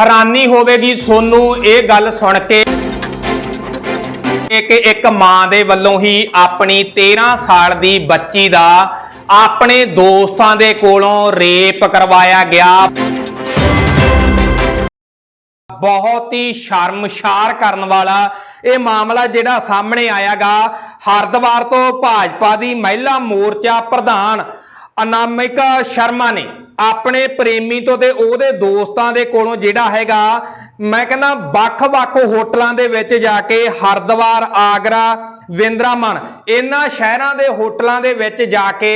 ਹੈਰਾਨੀ ਹੋਵੇਗੀ ਸੋਨੂੰ, ਇਹ ਗੱਲ ਸੁਣ ਕੇ। ਕਿ ਇੱਕ ਮਾਂ ਦੇ ਵੱਲੋਂ ਹੀ ਆਪਣੀ 13 ਸਾਲ ਦੀ ਬੱਚੀ ਦਾ ਆਪਣੇ ਦੋਸਤਾਂ ਦੇ ਕੋਲੋਂ ਰੇਪ ਕਰਵਾਇਆ ਗਿਆ। ਬਹੁਤ ਹੀ ਸ਼ਰਮਸ਼ਾਰ ਕਰਨ ਵਾਲਾ ਇਹ ਮਾਮਲਾ ਜਿਹੜਾ ਸਾਹਮਣੇ ਆਇਆਗਾ, ਹਰਦਵਾਰ ਤੋਂ ਭਾਜਪਾ ਦੀ ਮਹਿਲਾ ਮੋਰਚਾ ਪ੍ਰਧਾਨ ਅਨਾਮਿਕਾ ਸ਼ਰਮਾ ਨੇ। ਆਪਣੇ ਪ੍ਰੇਮੀ ਤੋਂ ਤੇ ਉਹਦੇ ਦੋਸਤਾਂ ਦੇ ਕੋਲੋਂ ਜਿਹੜਾ ਹੈਗਾ, ਮੈਂ ਕਹਿੰਦਾ ਵੱਖ-ਵੱਖ ਹੋਟਲਾਂ ਦੇ ਵਿੱਚ ਜਾ ਕੇ ਹਰਦਵਾਰ ਆਗਰਾ ਵਿੰਦਰਾਮਨ ਇਹਨਾਂ ਸ਼ਹਿਰਾਂ ਦੇ ਹੋਟਲਾਂ ਦੇ ਵਿੱਚ ਜਾ ਕੇ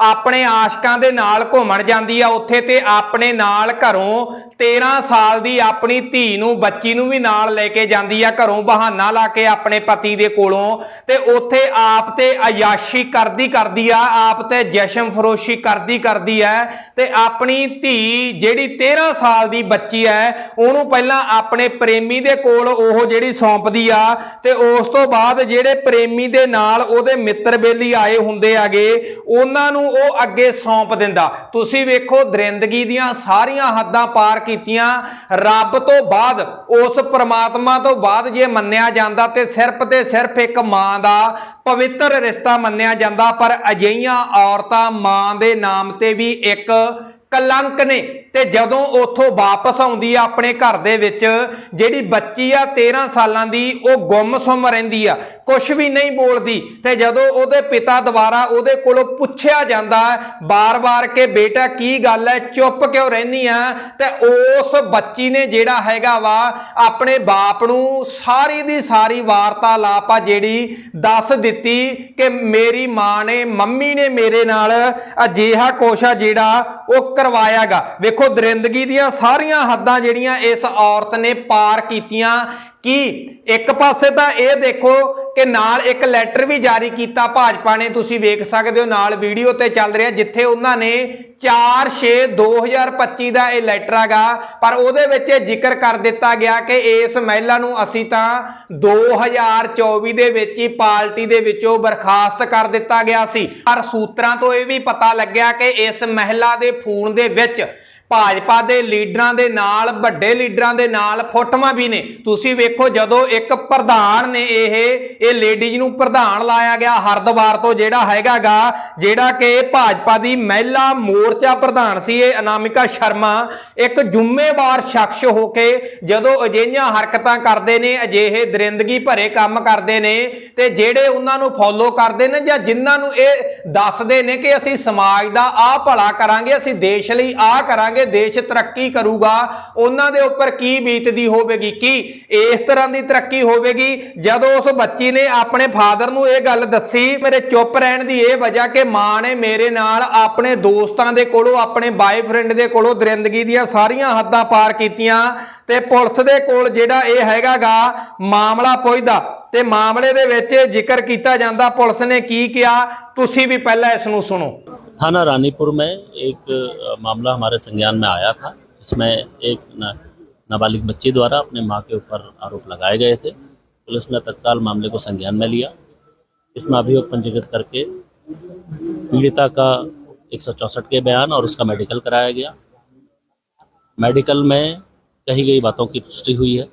ਆਪਣੇ ਆਸ਼ਕਾਂ ਦੇ ਨਾਲ ਘੁੰਮਣ ਜਾਂਦੀ ਆ। ਉੱਥੇ ਤੇ ਆਪਣੇ ਨਾਲ ਘਰੋਂ 13 ਸਾਲ ਦੀ ਆਪਣੀ ਧੀ ਨੂੰ, ਬੱਚੀ ਨੂੰ ਵੀ ਨਾਲ ਲੈ ਕੇ ਜਾਂਦੀ ਆ, ਘਰੋਂ ਬਹਾਨਾ ਲਾ ਕੇ ਆਪਣੇ ਪਤੀ ਦੇ ਕੋਲੋਂ ਤੇ ਉੱਥੇ ਆਪ ਤੇ ਅਯਾਸ਼ੀ ਕਰਦੀ ਕਰਦੀ ਆ, ਆਪ ਤੇ ਜਸ਼ਨ ਫਰੋਸ਼ੀ ਕਰਦੀ ਕਰਦੀ ਐ ਤੇ ਆਪਣੀ ਧੀ ਜਿਹੜੀ 13 ਸਾਲ ਦੀ ਬੱਚੀ ਐ ਉਹਨੂੰ ਪਹਿਲਾਂ ਆਪਣੇ ਪ੍ਰੇਮੀ ਦੇ ਕੋਲ ਉਹ ਜਿਹੜੀ ਸੌਂਪਦੀ ਆ ਤੇ ਉਸ ਤੋਂ ਬਾਅਦ ਜਿਹੜੇ ਪ੍ਰੇਮੀ ਦੇ ਨਾਲ ਉਹਦੇ ਮਿੱਤਰ ਬੇਲੀ ਆਏ ਹੁੰਦੇ ਆਗੇ, ਉਹਨਾਂ ਨੂੰ ਉਹ ਅੱਗੇ ਸੌਂਪ ਦਿੰਦਾ। ਤੁਸੀਂ ਵੇਖੋ, ਦਰਿੰਦਗੀ ਦੀਆਂ ਸਾਰੀਆਂ ਹੱਦਾਂ ਪਾਰ ਕੀਤੀਆਂ। ਰੱਬ ਤੋਂ ਬਾਅਦ, ਉਸ ਪ੍ਰਮਾਤਮਾ ਤੋਂ ਬਾਅਦ ਜੇ ਮੰਨਿਆ ਜਾਂਦਾ ਤੇ ਸਿਰਫ ਤੇ ਸਿਰਫ ਇੱਕ ਮਾਂ ਦਾ ਪਵਿੱਤਰ ਰਿਸ਼ਤਾ ਮੰਨਿਆ ਜਾਂਦਾ, ਪਰ ਅਜਿਹੀਆਂ ਔਰਤਾਂ ਮਾਂ ਦੇ ਨਾਮ ਤੇ ਵੀ ਇੱਕ ਕਲੰਕ ਨੇ ਤੇ ਜਦੋਂ ਉੱਥੋਂ ਵਾਪਸ ਆਉਂਦੀ ਆ ਆਪਣੇ ਘਰ ਦੇ ਵਿੱਚ, ਜਿਹੜੀ ਬੱਚੀ ਆ 13 ਸਾਲਾਂ ਦੀ, ਉਹ ਗੁੰਮਸੁੰਮ ਰਹਿੰਦੀ ਆ। ਕੁਝ ਵੀ ਨਹੀਂ ਬੋਲਦੀ ਤੇ ਜਦੋਂ ਉਹਦੇ ਪਿਤਾ ਦੁਆਰਾ ਉਹਦੇ ਕੋਲੋਂ ਪੁੱਛਿਆ ਜਾਂਦਾ ਬਾਰ-ਬਾਰ ਕਿ ਬੇਟਾ ਕੀ ਗੱਲ ਹੈ, ਚੁੱਪ ਕਿਉਂ ਰਹਿਨੀ ਆ? ਤੇ ਉਸ ਬੱਚੀ ਨੇ ਜਿਹੜਾ ਹੈਗਾ ਵਾ, ਆਪਣੇ ਬਾਪ ਨੂੰ ਸਾਰੀ ਦੀ ਸਾਰੀ ਵਾਰਤਾਲਾਪ ਆ ਜਿਹੜੀ ਦੱਸ ਦਿੱਤੀ ਕਿ ਮੇਰੀ ਮਾਂ ਨੇ, ਮੰਮੀ ਨੇ ਮੇਰੇ ਨਾਲ ਅਜਿਹਾ ਕੁਛ ਆ ਜਿਹੜਾ ਉਹ ਕਰਵਾਇਆਗਾ। ਵੇਖੋ, ਦਰਿੰਦਗੀ ਦੀਆਂ ਸਾਰੀਆਂ ਹੱਦਾਂ ਜਿਹੜੀਆਂ ਇਸ ਔਰਤ ਨੇ ਪਾਰ ਕੀਤੀਆਂ, ਕੀ ਇੱਕ ਪਾਸੇ ਤਾਂ ਇਹ ਦੇਖੋ ਕਿ ਨਾਲ ਇੱਕ ਲੈਟਰ ਵੀ ਜਾਰੀ ਕੀਤਾ ਭਾਜਪਾ ਨੇ, ਤੁਸੀਂ ਵੇਖ ਸਕਦੇ ਹੋ ਨਾਲ ਵੀਡੀਓ ਤੇ ਚੱਲ ਰਿਹਾ, ਜਿੱਥੇ ਉਹਨਾਂ ਨੇ 4/6/2025 ਦਾ ਇਹ ਲੈਟਰ ਹੈਗਾ, ਪਰ ਉਹਦੇ ਵਿੱਚ ਇਹ ਜ਼ਿਕਰ ਕਰ ਦਿੱਤਾ ਗਿਆ ਕਿ ਇਸ ਮਹਿਲਾ ਨੂੰ ਅਸੀਂ ਤਾਂ 2024 ਦੇ ਵਿੱਚ ਹੀ ਪਾਰਟੀ ਦੇ ਵਿੱਚੋਂ ਬਰਖਾਸਤ ਕਰ ਦਿੱਤਾ ਗਿਆ ਸੀ। ਪਰ ਸੂਤਰਾਂ ਤੋਂ ਇਹ ਵੀ ਪਤਾ ਲੱਗਿਆ ਕਿ ਇਸ ਮਹਿਲਾ ਦੇ ਫੋਨ ਦੇ ਵਿੱਚ ਭਾਜਪਾ ਦੇ ਲੀਡਰਾਂ ਦੇ ਨਾਲ, ਵੱਡੇ ਲੀਡਰਾਂ ਦੇ ਨਾਲ ਫੋਟੋਆਂ ਵੀ ਨੇ। ਤੁਸੀਂ ਵੇਖੋ ਜਦੋਂ ਇੱਕ ਪ੍ਰਧਾਨ ਨੇ ਇਹ ਇਹ ਲੇਡੀਜ਼ ਨੂੰ ਪ੍ਰਧਾਨ ਲਾਇਆ ਗਿਆ ਹਰਦਵਾਰ ਤੋਂ, ਜਿਹੜਾ ਹੈਗਾਗਾ, ਜਿਹੜਾ ਕਿ ਭਾਜਪਾ ਦੀ ਮਹਿਲਾ ਮੋਰਚਾ ਪ੍ਰਧਾਨ ਸੀ ਇਹ, ਅਨਾਮਿਕਾ ਸ਼ਰਮਾ, ਇੱਕ ਜ਼ਿੰਮੇਵਾਰ ਸ਼ਖਸ ਹੋ ਕੇ ਜਦੋਂ ਅਜਿਹੀਆਂ ਹਰਕਤਾਂ ਕਰਦੇ ਨੇ, ਅਜਿਹੇ ਦਰਿੰਦਗੀ ਭਰੇ ਕੰਮ ਕਰਦੇ ਨੇ, ਤੇ ਜਿਹੜੇ ਉਹਨਾਂ ਨੂੰ ਫੋਲੋ ਕਰਦੇ ਨੇ ਜਾਂ ਜਿਨ੍ਹਾਂ ਨੂੰ ਇਹ ਦੱਸਦੇ ਨੇ ਕਿ ਅਸੀਂ ਸਮਾਜ ਦਾ ਆਹ ਭਲਾ ਕਰਾਂਗੇ, ਅਸੀਂ ਦੇਸ਼ ਲਈ ਆਹ ਕਰਾਂਗੇ ਦੇਸ਼ ਤਰੱਕੀ ਕਰੂਗਾ, ਉਹਨਾਂ ਦੇ ਉੱਪਰ ਕੀ ਬੀਤਦੀ ਹੋਵੇਗੀ? ਕੀ ਇਸ ਤਰ੍ਹਾਂ ਦੀ ਤਰੱਕੀ ਹੋਵੇਗੀ? ਜਦੋਂ ਉਸ ਬੱਚੀ ਨੇ ਆਪਣੇ ਫਾਦਰ ਨੂੰ ਇਹ ਗੱਲ ਦੱਸੀ, ਮੇਰੇ ਚੁੱਪ ਰਹਿਣ ਦੀ ਇਹ ਵਜ੍ਹਾ ਕਿ ਮਾਂ ਨੇ ਮੇਰੇ ਨਾਲ ਆਪਣੇ ਦੋਸਤਾਂ ਦੇ ਕੋਲੋਂ, ਆਪਣੇ ਬਾਏਫ੍ਰੈਂਡ ਦੇ ਕੋਲੋਂ ਦਰਿੰਦਗੀ ਦੀਆਂ ਸਾਰੀਆਂ ਹੱਦਾਂ ਪਾਰ ਕੀਤੀਆਂ ਤੇ ਪੁਲਿਸ ਦੇ ਕੋਲ ਜਿਹੜਾ ਇਹ ਹੈਗਾਗਾ ਮਾਮਲਾ ਪੁੱਜਦਾ ਤੇ ਮਾਮਲੇ ਦੇ ਵਿੱਚ ਜ਼ਿਕਰ ਕੀਤਾ ਜਾਂਦਾ। ਪੁਲਿਸ ਨੇ ਕੀ ਕਿਹਾ? ਤੁਸੀਂ ਵੀ ਪਹਿਲਾਂ ਇਸ ਨੂੰ ਸੁਣੋ। थाना रानीपुर में एक मामला हमारे संज्ञान में आया था, जिसमें एक नाबालिग बच्ची द्वारा अपने माँ के ऊपर आरोप लगाए गए थे। पुलिस ने तत्काल मामले को संज्ञान में लिया। इसमें अभियोग पंजीकृत करके पीड़िता का एक के बयान और उसका मेडिकल कराया गया। मेडिकल में कही गई बातों की पुष्टि हुई है।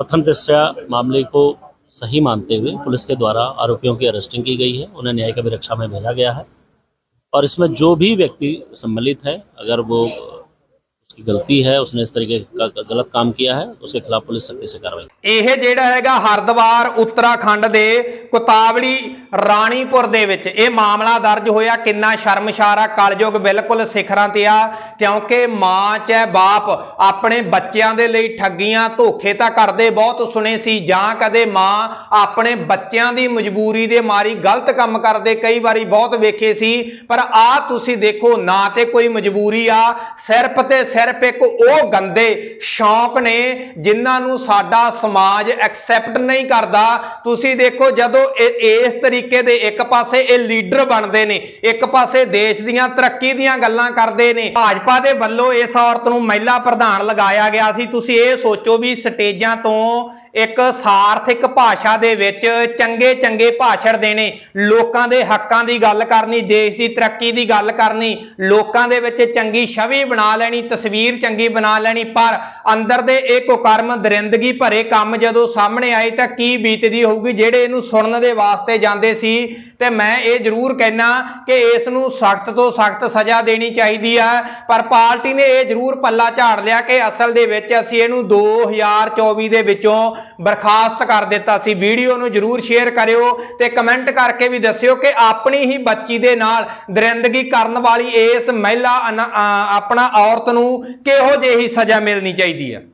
प्रथम दृष्टया मामले को सही मानते हुए पुलिस के द्वारा आरोपियों की अरेस्टिंग की गई है। उन्हें न्यायिक अभिरक्षा में भेजा गया है। और इसमें जो भी व्यक्ति सम्मिलित है अगर वो उसकी गलती है उसने इस तरीके का का गलत काम किया है तो उसके खिलाफ पुलिस सख्ती से कार्रवाई ਇਹ ਜਿਹੜਾ ਹੈਗਾ ਹਰਦਵਾਰ ਉੱਤਰਾਖੰਡ ਦੇ ਕੁਤਾਵੜੀ ਰਾਣੀਪੁਰ ਦੇ ਵਿੱਚ। ਇਹ ਮਾਮਲਾ ਦਰਜ ਹੋਇਆ ਕਿੰਨਾ ਸ਼ਰਮਸ਼ਾਰ ਆ, ਕਲਯੁਗ ਬਿਲਕੁਲ ਸਿਖਰਾਂ ਤੇ ਆ, ਕਿਉਂਕਿ ਮਾਂ ਚਾਹੇ ਬਾਪ, ਆਪਣੇ ਬੱਚਿਆਂ ਦੇ ਲਈ ਠੱਗੀਆਂ ਧੋਖੇ ਤਾਂ ਕਰਦੇ ਬਹੁਤ ਸੁਣੇ ਸੀ, ਜਾਂ ਕਦੇ ਮਾਂ ਆਪਣੇ ਬੱਚਿਆਂ ਦੀ ਮਜਬੂਰੀ ਦੇ ਮਾਰੀ ਗਲਤ ਕੰਮ ਕਰਦੇ ਕਈ ਵਾਰੀ ਬਹੁਤ ਵੇਖੇ ਸੀ, ਪਰ ਆ ਤੁਸੀਂ ਦੇਖੋ, ਨਾ ਤੇ ਕੋਈ ਮਜਬੂਰੀ ਆ, ਸਿਰਫ ਤੇ ਸਿਰਫ ਇੱਕ ਉਹ ਗੰਦੇ ਸ਼ੌਂਕ ਨੇ ਜਿਨ੍ਹਾਂ ਨੂੰ ਸਾਡਾ ਸਮਾਜ ਐਕਸੈਪਟ ਨਹੀਂ ਕਰਦਾ। ਤੁਸੀਂ ਦੇਖੋ, ਜਦੋਂ ਇਹ ਇਸ ਤਰੀਕੇ ਦੇ ਇੱਕ ਪਾਸੇ ਇਹ ਲੀਡਰ ਬਣਦੇ ਨੇ, ਇੱਕ ਪਾਸੇ ਦੇਸ਼ ਦੀਆਂ ਤਰੱਕੀ ਦੀਆਂ ਗੱਲਾਂ ਕਰਦੇ ਨੇ। ਭਾਜਪਾ ਦੇ ਵੱਲੋਂ ਇਸ ਔਰਤ ਨੂੰ ਮਹਿਲਾ ਪ੍ਰਧਾਨ ਲਗਾਇਆ ਗਿਆ ਸੀ। ਤੁਸੀਂ ਇਹ ਸੋਚੋ ਵੀ ਸਟੇਜਾਂ ਤੋਂ ਇੱਕ ਸਾਰਥਿਕ ਭਾਸ਼ਾ ਦੇ ਵਿੱਚ ਚੰਗੇ ਚੰਗੇ ਭਾਸ਼ਣ ਦੇਣੇ, ਲੋਕਾਂ ਦੇ ਹੱਕਾਂ ਦੀ ਗੱਲ ਕਰਨੀ, ਦੇਸ਼ ਦੀ ਤਰੱਕੀ ਦੀ ਗੱਲ ਕਰਨੀ, ਲੋਕਾਂ ਦੇ ਵਿੱਚ ਚੰਗੀ ਛਵੀ ਬਣਾ ਲੈਣੀ, ਤਸਵੀਰ ਚੰਗੀ ਬਣਾ ਲੈਣੀ, ਪਰ ਅੰਦਰ ਦੇ ਇਹ ਕੁਕਰਮ ਦਰਿੰਦਗੀ ਭਰੇ ਕੰਮ ਜਦੋਂ ਸਾਹਮਣੇ ਆਏ ਤਾਂ ਕੀ ਬੀਤਦੀ ਹੋਊਗੀ? ਜਿਹੜੇ ਇਹਨੂੰ ਸੁਣਨ ਦੇ ਵਾਸਤੇ ਜਾਂਦੇ ਸੀ ਤੇ ਮੈਂ ਇਹ ਜ਼ਰੂਰ ਕਹਿਣਾ ਕਿ ਇਸ ਨੂੰ ਸਖਤ ਤੋਂ ਸਖਤ ਸਜ਼ਾ ਦੇਣੀ ਚਾਹੀਦੀ ਆ। ਪਰ ਪਾਰਟੀ ਨੇ ਇਹ ਜ਼ਰੂਰ ਪੱਲਾ ਝਾੜ ਲਿਆ ਕਿ ਅਸਲ ਦੇ ਵਿੱਚ ਅਸੀਂ ਇਹਨੂੰ 2024 ਦੇ ਵਿੱਚੋਂ ਬਰਖਾਸਤ ਕਰ ਦਿੱਤਾ ਸੀ। ਵੀਡੀਓ ਨੂੰ ਜ਼ਰੂਰ ਸ਼ੇਅਰ ਕਰਿਓ ਤੇ ਕਮੈਂਟ ਕਰਕੇ ਵੀ ਦੱਸਿਓ ਕਿ ਆਪਣੀ ਹੀ ਬੱਚੀ ਦੇ ਨਾਲ ਦਰਿੰਦਗੀ ਕਰਨ ਵਾਲੀ ਇਸ ਮਹਿਲਾ ਅਨ- ਆਪਣਾ ਔਰਤ ਨੂੰ ਕਿਹੋ ਜਿਹੀ ਸਜ਼ਾ ਮਿਲਣੀ ਚਾਹੀਦੀ ਹੈ